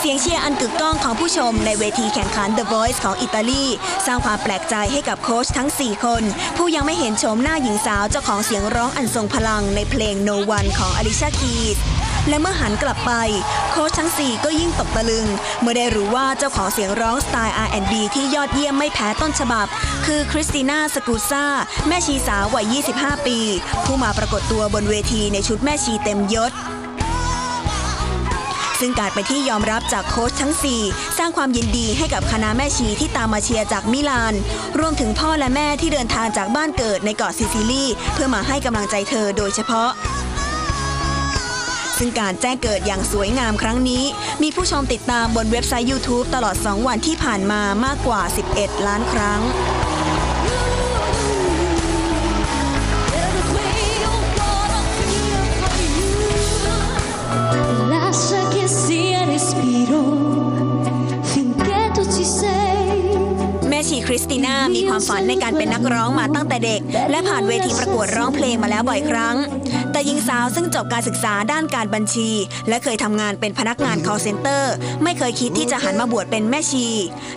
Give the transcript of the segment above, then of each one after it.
เสียงเชียร์อันกึกก้องของผู้ชมในเวทีแข่งขัน The Voice ของอิตาลี สร้างความแปลกใจให้กับโค้ชทั้ง 4 คน ผู้ยังไม่เห็นโฉมหน้าหญิงสาวเจ้าของเสียงร้องอันทรงพลังในเพลง No One ของอลิชาคีส และเมื่อหันกลับไป โค้ชทั้ง 4 ก็ยิ่งตกตะลึง เมื่อได้รู้ว่าเจ้าของเสียงร้องสไตล์ R&B ที่ยอดเยี่ยมไม่แพ้ต้นฉบับ คือคริสติน่าสกูซ่า แม่ชีสาววัย 25 ปี ผู้มาปรากฏตัวบนเวทีในชุดแม่ชีเต็มยศซึ่งการไปที่ยอมรับจากโค้ชทั้ง 4 สร้างความยินดีให้กับคณะแม่ชีที่ตามมาเชียร์จากมิลาน รวมถึงพ่อและแม่ที่เดินทางจากบ้านเกิดในเกาะซิซิลีเพื่อมาให้กำลังใจเธอโดยเฉพาะ ซึ่งการแจ้งเกิดอย่างสวยงามครั้งนี้ มีผู้ชมติดตามบนเว็บไซต์ YouTube ตลอด 2 วันที่ผ่านมามากกว่า 11 ล้านครั้งีคริสติน่ามีความฝันในการเป็นนักร้องมาตั้งแต่เด็ก และผ่านเวทีประกวดร้องเพลงมาแล้วบ่อยครั้ง แต่หญิงสาวซึ่งจบการศึกษาด้านการบัญชี และเคยทำงานเป็นพนักงาน call center ไม่เคยคิดที่จะหันมาบวชเป็นแม่ชี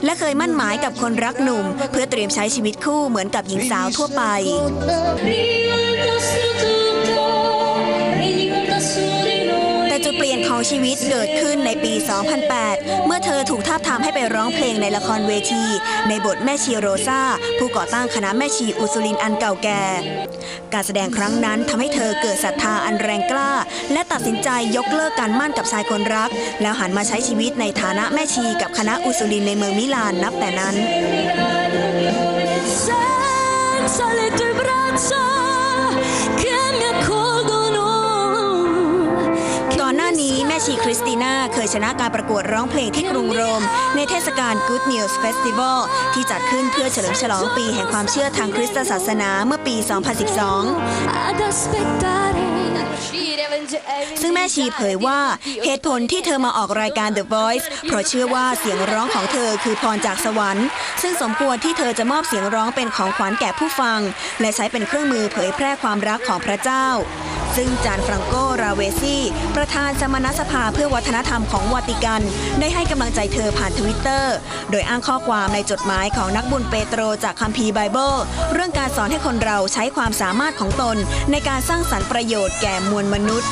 และเคยมั่นหมายกับคนรักหนุ่ม เพื่อเตรียมใช้ชีวิตคู่เหมือนกับหญิงสาวทั่วไป ของชีวิตเกิดขึ้นในปี 2008 เมื่อเธอถูกทาบทามให้ไปร้องเพลงในละครเวที ในบทแม่ชีโรซาผู้ก่อตั้งคณะแม่ชีอุสุลินอันเก่าแก่ การแสดงครั้งนั้นทำให้เธอเกิดศรัทธาอันแรงกล้า และตัดสินใจยกเลิกการมั่นกับชายคนรัก แล้วหันมาใช้ชีวิตในฐานะแม่ชีกับคณะอุสุลินในเมืองมิลานนับแต่นั้น Senza le tue braccia ชีคริสติน่าเคยชนะการประกวดร้องเพลงที่กรุงโรม ในเทศกาล Good News Festival ที่จัดขึ้นเพื่อเฉลิมฉลองปีแห่งความเชื่อทางคริสตศาสนาเมื่อปี 2012 ซึ่งแม่ชีเผยว่าเหตุผลที่เธอมาออกรายการ The Voice เพราะเชื่อว่าเสียงร้องของเธอคือพรจากสวรรค์ ซึ่งสมควรที่เธอจะมอบเสียงร้องเป็นของขวัญแก่ผู้ฟัง และใช้เป็นเครื่องมือเผยแพร่ความรักของพระเจ้า ซึ่งจานฟรังโก ราเวซี่ ประธานสมณสภาเพื่อวัฒนธรรมของวาติกัน ได้ให้กำลังใจเธอผ่านทวิตเตอร์ โดยอ้างข้อความในจดหมายของนักบุญเปโตรจากคัมภีร์ไบเบิล เรื่องการสอนให้คนเราใช้ความสามารถของตน ในการสร้างสรรค์ประโยชน์แก่มวลมนุษย์